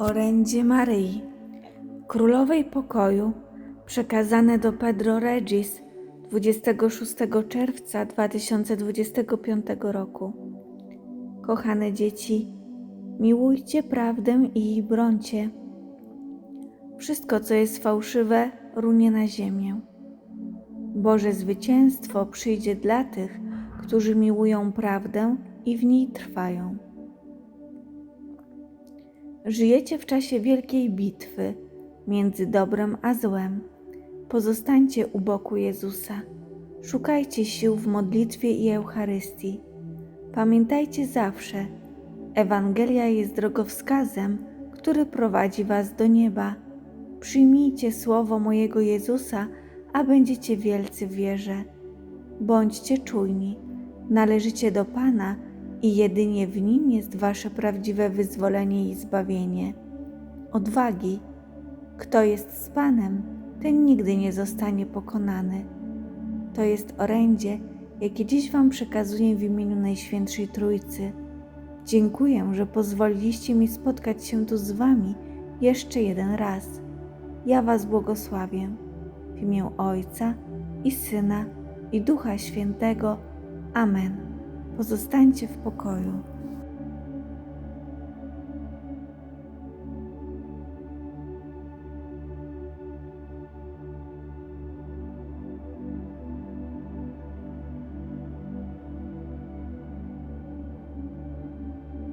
Orędzie Maryi, Królowej Pokoju, przekazane do Pedro Regis 26 czerwca 2025 roku. Kochane dzieci, miłujcie prawdę i jej brońcie. Wszystko, co jest fałszywe, runie na ziemię. Boże zwycięstwo przyjdzie dla tych, którzy miłują prawdę i w niej trwają. Żyjecie w czasie wielkiej bitwy między dobrem a złem. Pozostańcie u boku Jezusa. Szukajcie sił w modlitwie i Eucharystii. Pamiętajcie zawsze, Ewangelia jest drogowskazem, który prowadzi Was do nieba. Przyjmijcie słowo mojego Jezusa, a będziecie wielcy w wierze. Bądźcie czujni, należycie do Pana i jedynie w Nim jest Wasze prawdziwe wyzwolenie i zbawienie. Odwagi. Kto jest z Panem, ten nigdy nie zostanie pokonany. To jest orędzie, jakie dziś Wam przekazuję w imieniu Najświętszej Trójcy. Dziękuję, że pozwoliliście mi spotkać się tu z Wami jeszcze jeden raz. Ja Was błogosławię. W imię Ojca i Syna i Ducha Świętego. Amen pozostańcie w pokoju.